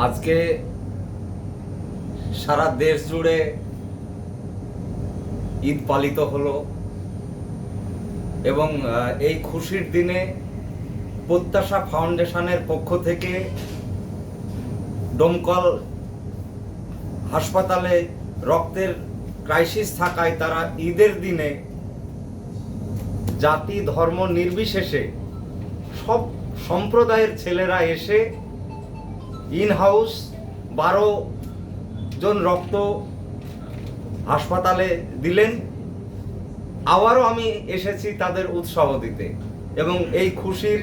আজকে সারা দেশ জুড়ে ঈদ পালিত হলো এবং এই খুশির দিনে প্রত্যাশা ফাউন্ডেশনের পক্ষ থেকে ডোমকল হাসপাতালে রক্তের ক্রাইসিস থাকায় তারা ঈদের দিনে জাতি ধর্ম নির্বিশেষে সব সম্প্রদায়ের ছেলেরা এসে ইন হাউস বারো জন রক্ত হাসপাতালে দিলেন। আবারও আমি এসেছি তাদের উৎসাহ দিতে এবং এই খুশির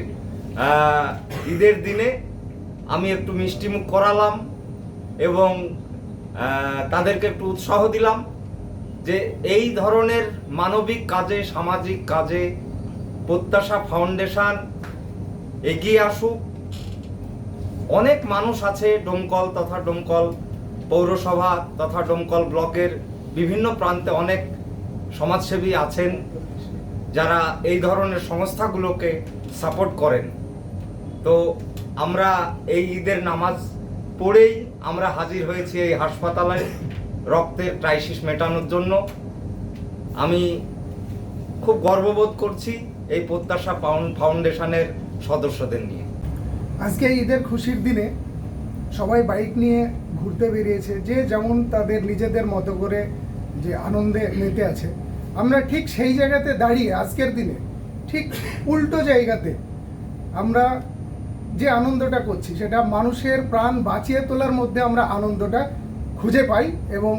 ঈদের দিনে আমি একটু মিষ্টিমুখ করালাম এবং তাদেরকে একটু উৎসাহ দিলাম যে এই ধরনের মানবিক কাজে, সামাজিক কাজে প্রত্যাশা ফাউন্ডেশন এগিয়ে আসুক। অনেক মানুষ আছে ডোমকল তথা ডোমকল পৌরসভা তথা ডোমকল ব্লকের বিভিন্ন প্রান্তে অনেক সমাজসেবী আছেন, যারা এই ধরনের সংস্থাগুলোকে সাপোর্ট করেন। তো আমরা এই ঈদের নামাজ পড়েই আমরা হাজির হয়েছি এই হাসপাতালে রক্তের ক্রাইসিস মেটানোর জন্য। আমি খুব গর্ববোধ করছি এই প্রত্যাশা ফাউন- ফাউন্ডেশনের সদস্যদের নিয়ে। আজকে ঈদের খুশির দিনে সবাই বাইক নিয়ে ঘুরতে বেরিয়েছে, যে যেমন তাদের নিজেদের মতো করে যে আনন্দে মেতে আছে। আমরা ঠিক সেই জায়গাতে দাঁড়িয়ে আজকের দিনে, ঠিক উল্টো জায়গাতে আমরা যে আনন্দটা করছি, সেটা মানুষের প্রাণ বাঁচিয়ে তোলার মধ্যে আমরা আনন্দটা খুঁজে পাই এবং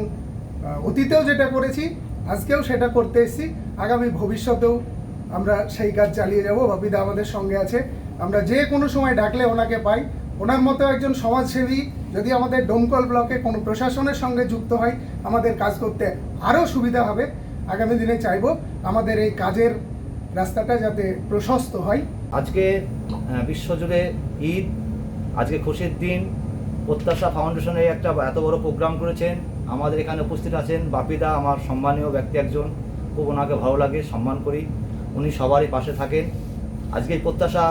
অতীতেও যেটা করেছি, আজকেও সেটা করতে এসেছি। আগামী ভবিষ্যতেও আমরা সেই কাজ চালিয়ে যাব। বাপিদা আমাদের সঙ্গে আছে। আমরা যে কোনো সময় ডাকলে ওনাকে পাই। ওনার মতো একজন সমাজসেবী যদি আমাদের ডোমকল ব্লকে কোনো প্রশাসনের সঙ্গে যুক্ত হয়, আমাদের কাজ করতে আরও সুবিধা হবে। আগামী দিনে চাইব আমাদের এই কাজের রাস্তাটা যাতে প্রশস্ত হয়। আজকে বিশ্বজুড়ে ঈদ, আজকে খুশির দিন। প্রত্যাশা ফাউন্ডেশনে একটা এত বড় প্রোগ্রাম করেছেন। আমাদের এখানে উপস্থিত আছেন বাপিদা, আমার সম্মানীয় ব্যক্তি একজন। খুব ওনাকে ভালো লাগে, সম্মান করি। উনি সবারই পাশে থাকেন। আজকে প্রত্যাশা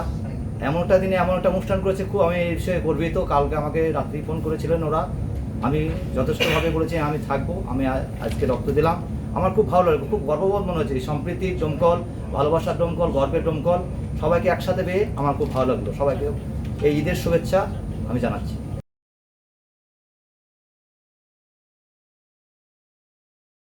এমন একটা দিনে এমন একটা অনুষ্ঠান করেছে, খুব আমি এই বিষয়ে গর্বিত। কালকে আমাকে রাত্রি ফোন করেছিলেন ওরা। আমি যথেষ্টভাবে বলেছি, আমি থাকব, আমি আজকে রক্ত দিলাম। আমার খুব ভালো লাগে, খুব গর্ববোধ মনে হচ্ছে। এই সম্প্রীতির জমকল ভালোবাসার ডমকল গর্বের ডমকল সবাইকে একসাথে পেয়ে আমার খুব ভালো লাগল। সবাইকে এই ঈদের শুভেচ্ছা আমি জানাচ্ছি।